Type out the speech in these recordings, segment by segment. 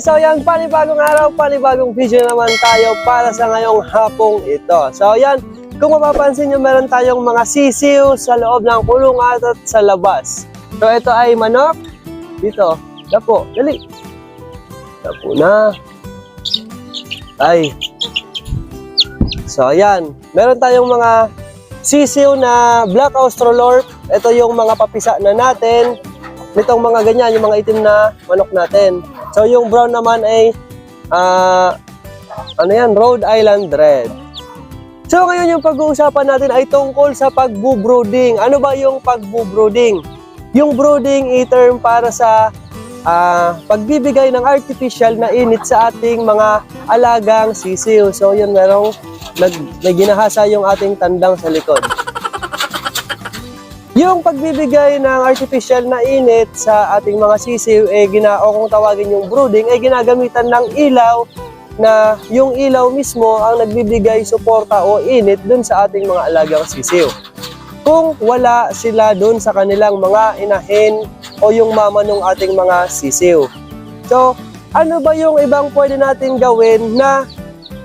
So yan, panibagong araw, panibagong video naman tayo para sa ngayong hapong ito. So yan, kung mapapansin nyo, meron tayong mga sisiw sa loob ng kulungan at sa labas. So ito ay manok. Dito, dapo, dali. Dapo na. Ay. So yan, meron tayong mga sisiw na Black Australorp. Ito yung mga papisa na natin. Nitong mga ganyan, yung mga itim na manok natin. So yung brown naman ay ah ano yan, Rhode Island Red. So ngayon yung pag-uusapan natin ay tungkol sa pagbo-brooding. Ano ba yung pagbo-brooding? Yung brooding i-term para sa ah, pagbibigay ng artificial na init sa ating mga alagang sisiw. So yun, merong nag, may ginahasa yung ating tandang sa likod. Yung pagbibigay ng artificial na init sa ating mga sisiw, eh, gina, o kung tawagin yung brooding, ay ginagamitan ng ilaw na yung ilaw mismo ang nagbibigay suporta o init dun sa ating mga alagang sisiw. Kung wala sila dun sa kanilang mga inahin o yung mama ng ating mga sisiw. So, ano ba yung ibang pwede natin gawin na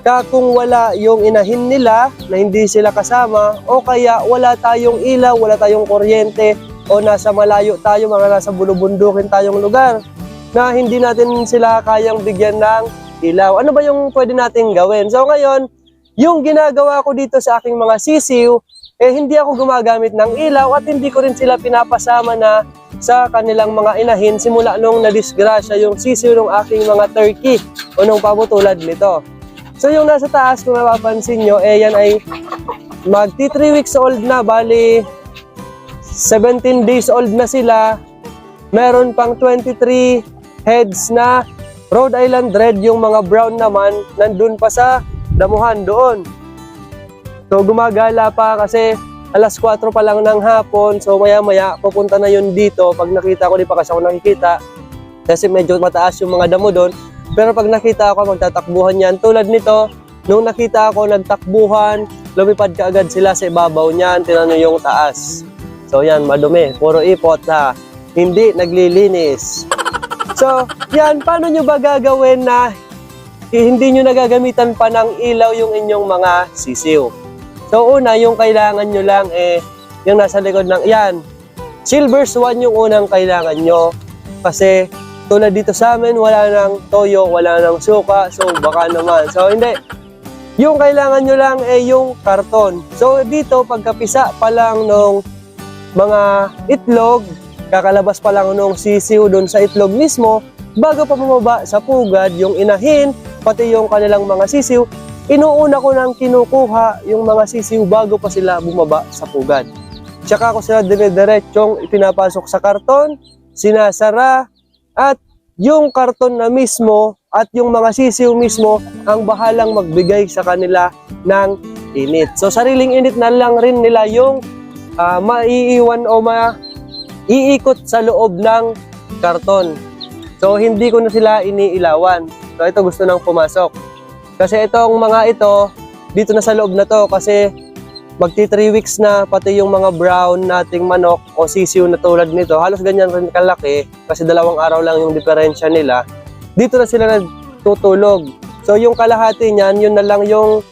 ka kung wala yung inahin nila na hindi sila kasama o kaya wala tayong ilaw, wala tayong kuryente o nasa malayo tayo, mga nasa bulubundukin tayong lugar na hindi natin sila kayang bigyan ng ilaw. Ano ba yung pwede nating gawin? So ngayon, yung ginagawa ko dito sa aking mga sisiw, eh hindi ako gumagamit ng ilaw at hindi ko rin sila pinapasama na sa kanilang mga inahin simula nung nadisgrasya yung sisiw ng aking mga turkey o nung pabo tulad nito. So yung nasa taas, kung mapapansin nyo, eh yan ay magti 3 weeks old na, bali 17 days old na sila. Meron pang 23 heads na Rhode Island Red, yung mga brown naman, nandun pa sa damuhan doon. So gumagala pa kasi alas 4 pa lang ng hapon, so maya maya pupunta na yun dito. Pag nakita ko, di pa kasi ako nakikita, kasi medyo mataas yung mga damo doon. Pero pag nakita ako, magtatakbuhan yan. Tulad nito, nung nakita ako nagtakbuhan, lumipad ka agad sila sa ibabaw niyan, tinanong yung taas. So yan, madumi. Puro ipot ha. Hindi naglilinis. So, yan, paano nyo ba gagawin na hindi nyo nagagamitan pa ng ilaw yung inyong mga sisiw? So, una, yung kailangan nyo lang eh, yung nasa likod ng, yan, silver swan yung unang kailangan nyo. Kasi, tulad dito sa amin, wala nang toyo, wala nang suka, so baka naman. So, hindi. Yung kailangan nyo lang eh yung karton. So, dito, pagkapisa pa lang nung mga itlog, kakalabas pa lang nung sisiw doon sa itlog mismo, bago pa bumaba sa pugad, yung inahin, pati yung kanilang mga sisiw, inuuna ko nang kinukuha yung mga sisiw bago pa sila bumaba sa pugad. Tsaka ko sila dire-diretsyong ipinapasok sa karton, sinasara, at yung karton na mismo at yung mga sisiw mismo ang bahalang magbigay sa kanila ng init. So sariling init na lang rin nila yung ah, maiiwan o maiikot sa loob ng karton. So hindi ko na sila iniilawan. So ito gusto nang pumasok. Kasi itong mga ito, dito na sa loob na to kasi magti 3 weeks na pati yung mga brown nating manok o sisiw na tulad nito. Halos ganyan rin kalaki kasi dalawang araw lang yung diferensya nila. Dito na sila nagtutulog. So yung kalahati niyan, yun na lang yung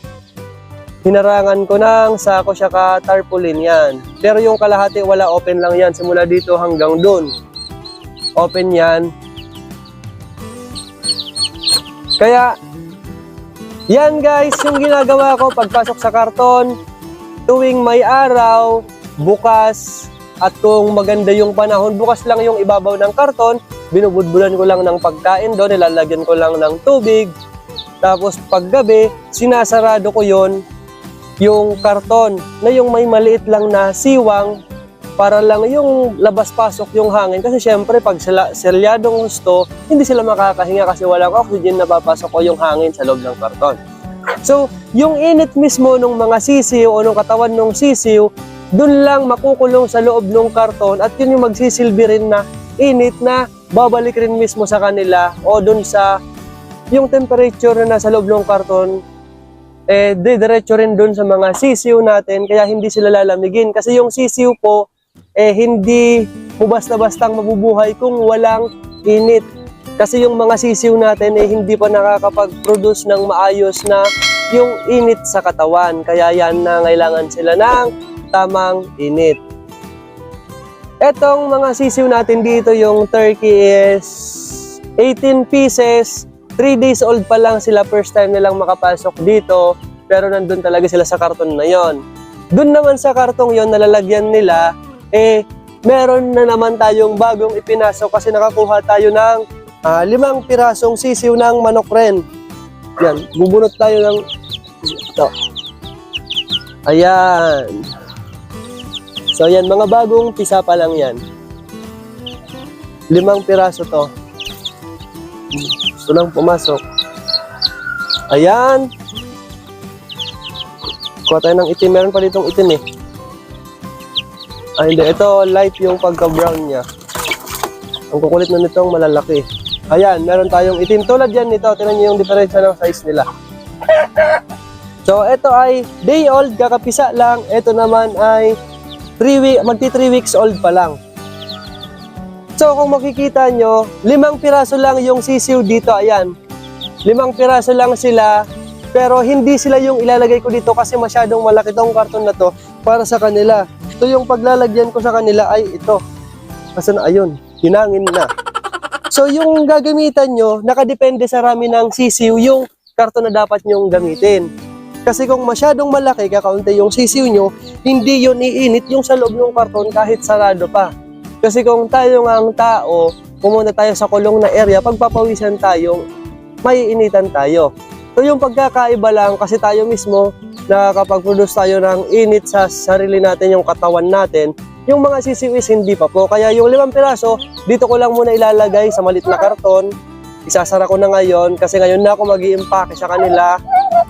hinarangan ko ng sako siya ka tarpaulin yan. Pero yung kalahati wala open lang yan simula dito hanggang doon. Open yan. Kaya yan guys yung ginagawa ko pagpasok sa karton tuwing may araw, bukas at kung maganda yung panahon, bukas lang yung ibabaw ng karton, binubudbulan ko lang ng pagkain doon, nilalagyan ko lang ng tubig. Tapos paggabi, sinasarado ko yon yung karton na yung may maliit lang na siwang para lang yung labas-pasok yung hangin. Kasi syempre, pag sila, selyadong gusto, hindi sila makakahinga kasi walang oxygen na papasok o yung hangin sa loob ng karton. So, yung init mismo ng mga sisiw o ng katawan ng sisiw, dun lang makukulong sa loob ng karton at yun yung magsisilbi rin na init na babalik rin mismo sa kanila o dun sa yung temperature na nasa loob ng karton eh didiretso rin dun sa mga sisiw natin kaya hindi sila lalamigin. Kasi yung sisiw po eh hindi mo basta-bastang mabubuhay kung walang init Kasi yung mga sisiw natin eh hindi pa nakakapag-produce ng maayos na yung init sa katawan. Kaya yan na kailangan sila ng tamang init. Etong mga sisiw natin dito, yung turkey is 18 pieces. 3 days old pa lang sila first time nilang makapasok dito. Pero nandun talaga sila sa karton na yon. Doon naman sa kartong yon nalalagyan nila, eh, meron na naman tayong bagong ipinasok kasi nakakuha tayo ng ah, limang pirasong sisiw ng manok ren. Yan, bubunot tayo ng ito. Ayan. So yan, mga bagong pisa pa lang yan. Limang piraso to. Gusto lang pumasok. Ayan. Kuha tayo ng itim. Meron pa ditong itim eh. Ay, hindi. Ito, light yung pagka-brown niya. Ang kukulit na nitong malalaki. Ayan, meron tayong itim. Tulad yan nito. Tingnan niyo yung diferensya ng size nila. So, ito ay day old, kakapisa lang. Ito naman ay 3 week, magti 3 weeks old pa lang. So, kung makikita nyo, limang piraso lang yung sisiw dito. Ayan. Limang piraso lang sila. Pero hindi sila yung ilalagay ko dito kasi masyadong malaki tong karton na to para sa kanila. So, yung paglalagyan ko sa kanila ay ito. Kasi na, ayun, hinangin na. So, yung gagamitan nyo, nakadepende sa rami ng sisiw yung karton na dapat nyong gamitin. Kasi kung masyadong malaki, kakaunti yung sisiw nyo, hindi yun iinit yung sa loob ng karton kahit sarado pa. Kasi kung tayo nga ang tao, pumunta tayo sa kulong na area, pagpapawisan tayo, maiinitan tayo. So yung pagkakaiba lang, kasi tayo mismo, nakakapag-produce tayo ng init sa sarili natin, yung katawan natin, yung mga sisiwis hindi pa po. Kaya yung limang piraso, dito ko lang muna ilalagay sa malit na karton. Isasara ko na ngayon kasi ngayon na ako mag impake sa kanila.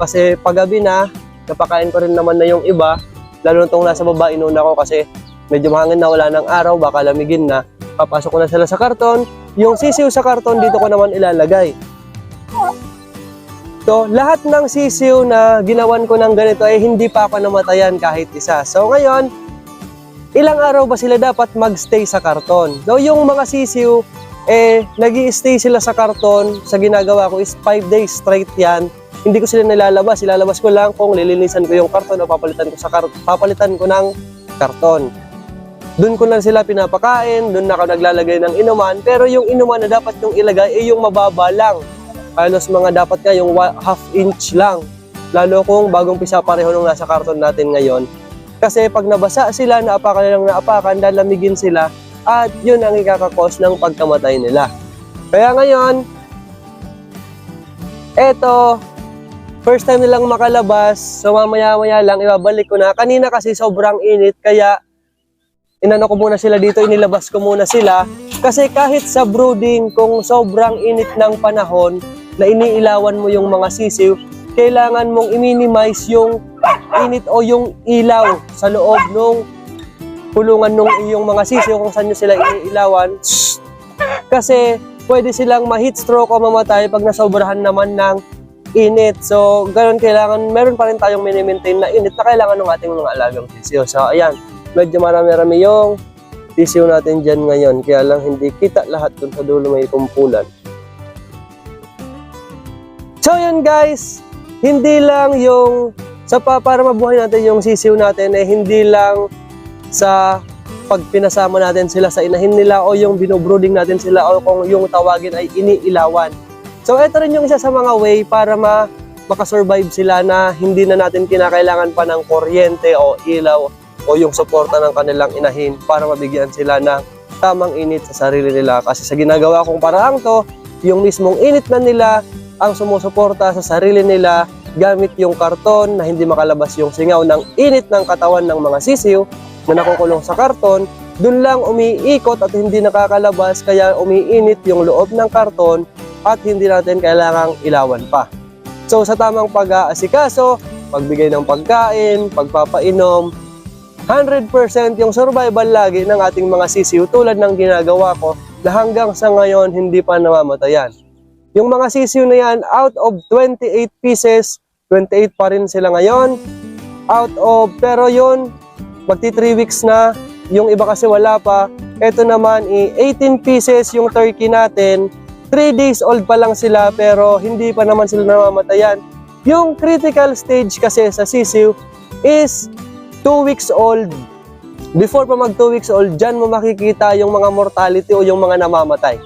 Kasi paggabi na, napakain ko rin naman na yung iba. Lalo na itong nasa baba, inuna ko kasi medyo mahangin na wala ng araw, baka lamigin na. Papasok ko na sila sa karton. Yung sisiw sa karton, dito ko naman ilalagay. So, lahat ng sisiw na ginawan ko ng ganito ay hindi pa ako namatayan kahit isa. So, ngayon, ilang araw ba sila dapat magstay sa karton? So, yung mga sisiw, eh, nag stay sila sa karton. Sa ginagawa ko is 5 days straight yan. Hindi ko sila nilalabas. Ilalabas ko lang kung lilinisan ko yung karton o papalitan ko, sa kar- papalitan ko ng karton. Doon ko lang sila pinapakain, doon na ako naglalagay ng inuman. Pero yung inuman na dapat yung ilagay ay yung mababa lang. Halos mga dapat nga yung half inch lang. Lalo kung bagong pisa pareho nung nasa karton natin ngayon. Kasi pag nabasa sila, naapakan lang naapakan, lalamigin sila, at yun ang ikakakos ng pagkamatay nila. Kaya ngayon, eto, first time nilang makalabas, so mamaya-maya lang, ibabalik ko na. Kanina kasi sobrang init, kaya inano ko muna sila dito, inilabas ko muna sila. Kasi kahit sa brooding, kung sobrang init ng panahon, na iniilawan mo yung mga sisiw, kailangan mong i-minimize yung init o yung ilaw sa loob nung kulungan nung iyong mga sisiw kung saan nyo sila iniilawan. Kasi pwede silang ma-heat stroke o mamatay pag nasobrahan naman ng init. So, ganun kailangan, meron pa rin tayong mini-maintain na init na kailangan ng ating mga alagang sisiw. So, ayan, medyo marami-rami yung sisiw natin dyan ngayon. Kaya lang hindi kita lahat dun sa dulo may kumpulan. So, yun guys, hindi lang yung sa pa, para mabuhay natin yung sisiw natin eh hindi lang sa pag pinasama natin sila sa inahin nila o yung binobrooding natin sila o kung yung tawagin ay iniilawan. So ito rin yung isa sa mga way para ma makasurvive sila na hindi na natin kinakailangan pa ng kuryente o ilaw o yung suporta ng kanilang inahin para mabigyan sila ng tamang init sa sarili nila. Kasi sa ginagawa kong paraang to, yung mismong init na nila ang sumusuporta sa sarili nila gamit yung karton na hindi makalabas yung singaw ng init ng katawan ng mga sisiw na nakukulong sa karton, dun lang umiikot at hindi nakakalabas kaya umiinit yung loob ng karton at hindi natin kailangang ilawan pa. So sa tamang pag-aasikaso, pagbigay ng pagkain, pagpapainom, 100% yung survival lagi ng ating mga sisiw tulad ng ginagawa ko na hanggang sa ngayon hindi pa namamatayan. Yung mga sisiw na yan, out of 28 pieces, 28 pa rin sila ngayon. Out of, pero yun, magti 3 weeks na, yung iba kasi wala pa. Ito naman, i 18 pieces yung turkey natin, 3 days old pa lang sila pero hindi pa naman sila namamatayan. Yung critical stage kasi sa sisiw is 2 weeks old. Before pa mag 2 weeks old, dyan mo makikita yung mga mortality o yung mga namamatay.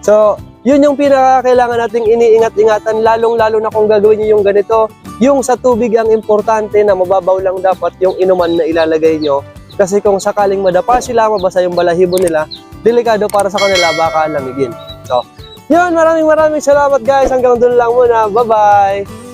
So, yun yung pinakakailangan nating iniingat-ingatan, lalong-lalo na kung gagawin nyo yung ganito. Yung sa tubig ang importante na mababaw lang dapat yung inuman na ilalagay nyo. Kasi kung sakaling madapa sila, mabasa yung balahibo nila, delikado para sa kanila, baka lamigin. So, yun, maraming maraming salamat guys. Hanggang doon lang muna. Bye-bye!